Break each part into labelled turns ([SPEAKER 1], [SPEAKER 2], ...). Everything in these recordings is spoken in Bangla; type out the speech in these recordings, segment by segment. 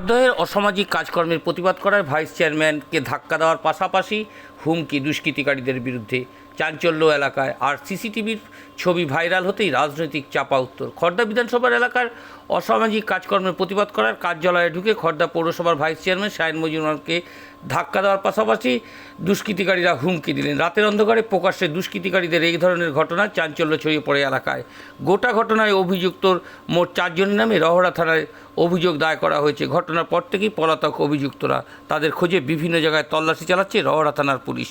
[SPEAKER 1] খড়দহের অসামাজিক কাজকর্মের প্রতিবাদ করায় ভাইস চেয়ারম্যানকে ধাক্কা দেওয়ার পাশাপাশি হুমকি দুষ্কৃতিকারীদের বিরুদ্ধে। চাঞ্চল্য এলাকায়। আর সিসিটিভির ছবি ভাইরাল হতেই রাজনৈতিক চাপা উত্তর। খড়দা বিধানসভার এলাকার অসামাজিক কাজকর্মের প্রতিবাদ করার কার্যালয়ে ঢুকে খড়দা পৌরসভার ভাইস চেয়ারম্যান শাহিন মজুমদারকে ধাক্কা দেওয়ার পাশাপাশি দুষ্কৃতিকারীরা হুমকি দিলেন। রাতের অন্ধকারে প্রকাশ্যে দুষ্কৃতিকারীদের এই ধরনের ঘটনা চাঞ্চল্য ছড়িয়ে পড়ে এলাকায়। গোটা ঘটনায় অভিযুক্তর মোট চারজনের নামে রহরা থানায় অভিযোগ দায় করা হয়েছে। ঘটনার পর থেকেই পলাতক অভিযুক্তরা তাদের খোঁজে বিভিন্ন জায়গায় তল্লাশি চালাচ্ছে রহরা থানার পুলিশ।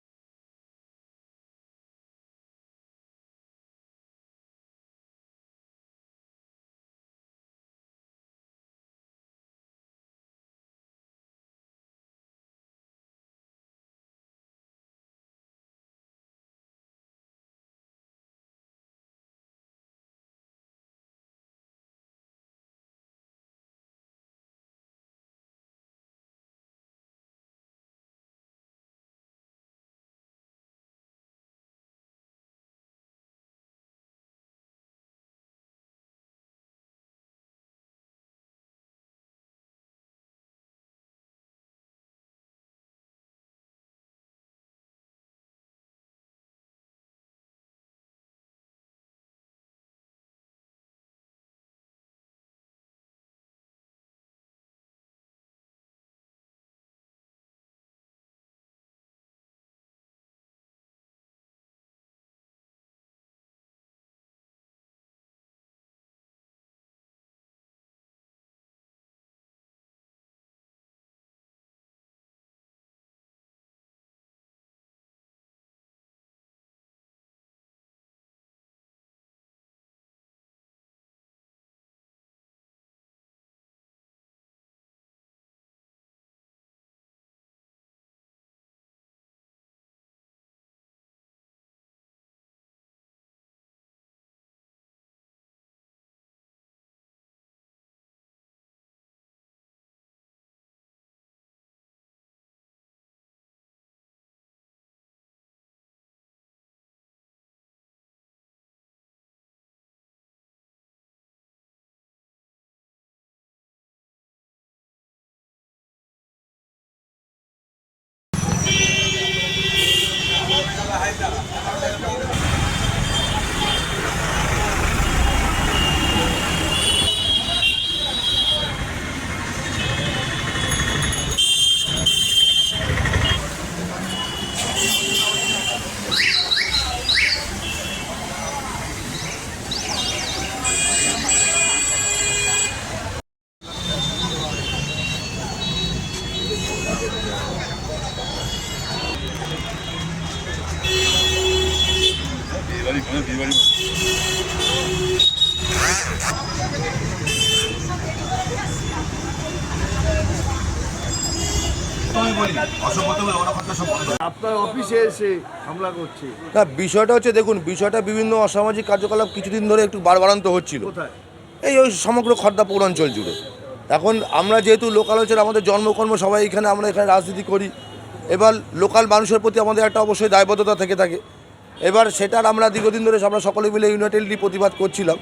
[SPEAKER 2] না বিষয়টা হচ্ছে দেখুন বিষয়টা বিভিন্ন অসামাজিক কার্যকলাপ কিছুদিন ধরে একটু বাড়বাড়ান্ত হচ্ছিল। এই ওই সমগ্র খর্দা পৌরাঞ্চল জুড়ে। এখন আমরা যেহেতু লোকাল হচ্ছে আমাদের জন্মকর্ম সবাই এখানে আমরা এখানে রাজনীতি করি। এবার লোকাল মানুষের প্রতি আমাদের একটা অবশ্যই দায়বদ্ধতা থেকে থাকে। এবার সেটার আমরা দীর্ঘদিন ধরে আমরা সকলে মিলে ইউনাইটেডলি প্রতিবাদ করছিলাম।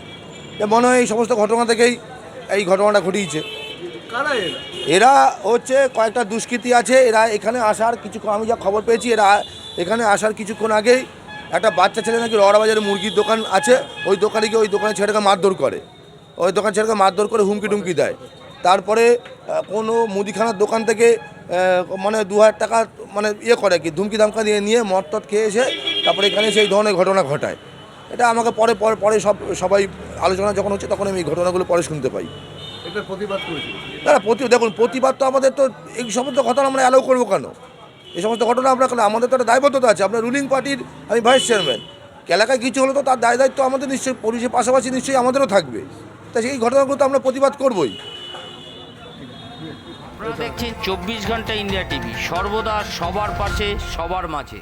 [SPEAKER 2] যে মনে হয় এই সমস্ত ঘটনা থেকেই এই ঘটনাটা ঘটিয়েছে।
[SPEAKER 3] এরা?
[SPEAKER 2] হচ্ছে কয়েকটা দুষ্কৃতী আছে এরা এখানে আসার কিছুক্ষণ আমি যা খবর পেয়েছি এরা এখানে আসার কিছুক্ষণ আগেই একটা বাচ্চা ছেলে নাকি রড়া বাজারে মুরগির দোকান আছে ওই দোকানে গিয়ে ওই দোকানে ছেলেটাকে মারধর করে। ওই দোকান ছেলেকে মারধর করে হুমকি টুমকি দেয়। তারপরে কোনো মুদিখানার দোকান থেকে মানে দু হাজার টাকা মানে ইয়ে করে কি ধুমকি ধামকা দিয়ে নিয়ে মদ টদ খেয়ে এসে তারপরে এখানে সেই ধরনের ঘটনা ঘটায়। এটা আমাকে পরে পরে পরে সব সবাই আলোচনা যখন হচ্ছে তখন আমি এই ঘটনাগুলো পরে শুনতে পাই।
[SPEAKER 3] এটা প্রতিবাদ করেছিল
[SPEAKER 2] দাদা প্রতি দেখুন প্রতিবাদ তো আমাদের তো এই সমস্ত ঘটনা আমরা অ্যালাউ করব কেন? এই সমস্ত ঘটনা আমরা কেন আমাদের তো একটা দায়বদ্ধতা আছে। আমরা রুলিং পার্টির আমি ভাইস চেয়ারম্যান এলাকায় কিছু হলো তো তার দায় দায়িত্ব আমাদের নিশ্চয়ই পুলিশের পাশাপাশি নিশ্চয়ই আমাদেরও থাকবে। তা সেই ঘটনাগুলো তো আমরা প্রতিবাদ করবই।
[SPEAKER 1] আপনারা দেখছেন চব্বিশ ঘণ্টা ইন্ডিয়া টিভি। সর্বদা সবার পাশে সবার মাঝে।